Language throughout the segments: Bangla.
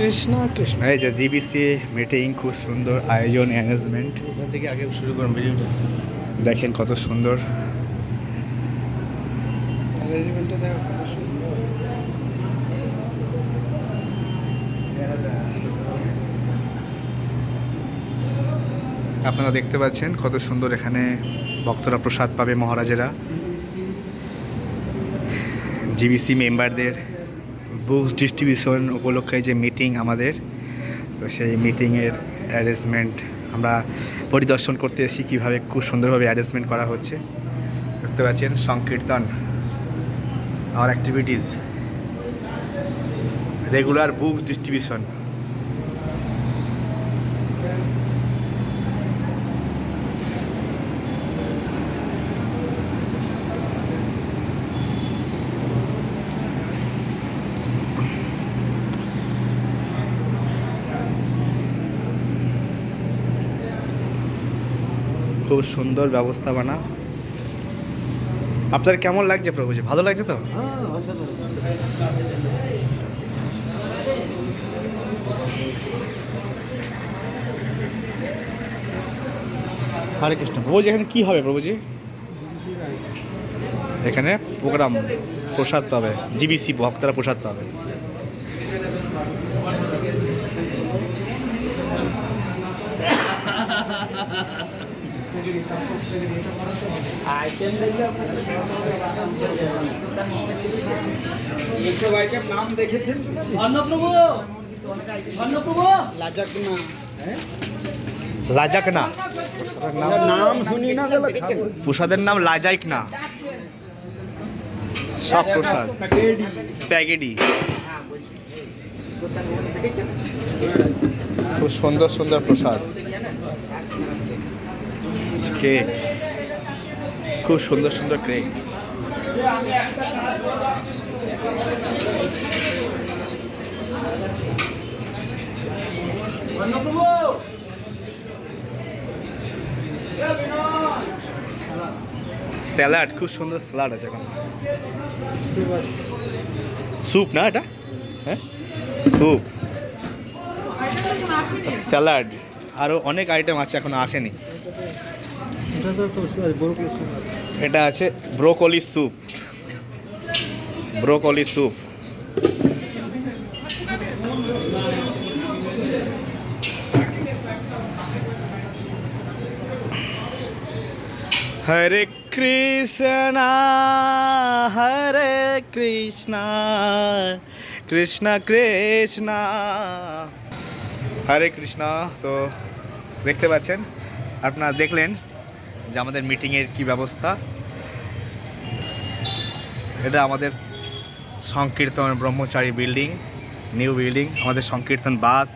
কৃষ্ণ কৃষ্ণ। এই যে জিবিসি মিটিং খুব সুন্দর আয়োজন অ্যারেঞ্জমেন্ট এখান থেকে আগে শুরু করুন ভিডিওটা। দেখেন কত সুন্দর। অ্যারেঞ্জমেন্টটা দেখো কত সুন্দর। আপনারা দেখতে পাচ্ছেন কত সুন্দর এখানে ভক্তরা প্রসাদ পাবে মহারাজেরা। জিবিসি মেম্বারদের বুকস ডিস্ট্রিবিউশন উপলক্ষে যে মিটিং আমাদের, তো সেই মিটিংয়ের অ্যারেঞ্জমেন্ট আমরা পরিদর্শন করতে এসেছি কীভাবে খুব সুন্দরভাবে অ্যারেঞ্জমেন্ট করা হচ্ছে। দেখতে পাচ্ছেন সংকীর্তন আর অ্যাক্টিভিটিস রেগুলার বুক ডিস্ট্রিবিউশন খুব সুন্দর ব্যবস্থাপনা আপনার কেমন লাগছে প্রভুজি? ভালো লাগছে তো? হরে কৃষ্ণ। প্রভুজি, এখানে কি হবে প্রভুজি? এখানে প্রোগ্রাম, প্রসাদ পাবে। জিবিসি ভক্তরা প্রসাদ পাবে। এইসব আইটেম নাম দেখেছেন অন্নপ্রভু অন্নপ্রভু লাজাক না নাম শুনি না প্রসাদের নাম লাজাইক না সব প্রসাদ। স্প্যাগেডি খুব সুন্দর সুন্দর প্রসাদ। কেক খুব সুন্দর সুন্দর অন্নপ্রভু স্যালাড খুব সুন্দর স্যালাড আছে এখন। স্যুপ না এটা? হ্যাঁ? স্যুপ স্যালাড আরও অনেক আইটেম আছে এখনও আসেনি। এটা আছে broccoli soup. Broccoli soup. Hare Krishna Hare Krishna Krishna Krishna. Hare Krishna, তো দেখতে পাচ্ছেন, আপনারা দেখলেন যে আমাদের মিটিংয়ের কি ব্যবস্থা? এটা আমাদের সংকীর্তন ব্রহ্মচারী বিল্ডিং নিউ বিল্ডিং আমাদের সংকীর্তন বাস।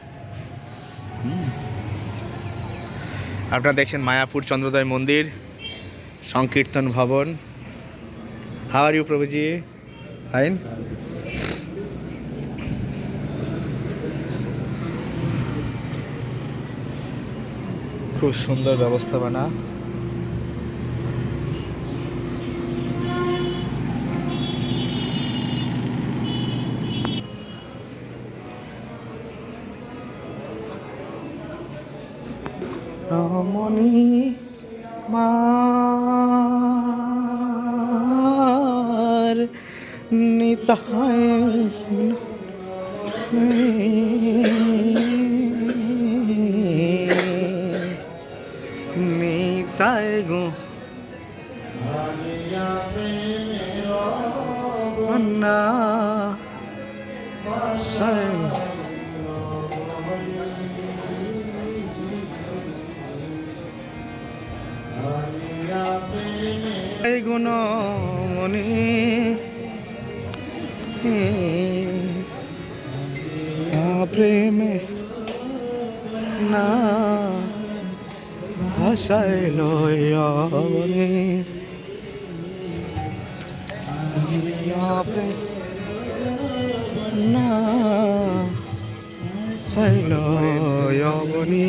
আপনারা দেখছেন মায়াপুর চন্দ্রোদয় মন্দির, সংকীর্তন ভবন। How are you প্রভুজি? ফাইন খুব সুন্দর ব্যবস্থাপনা। রমণী মার নিতাই নিতাই গো। না এই গুণমণি। প্রেমে না ভাষায় লয় না চাইল অবনি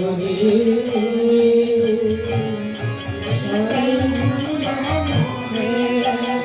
Thank you.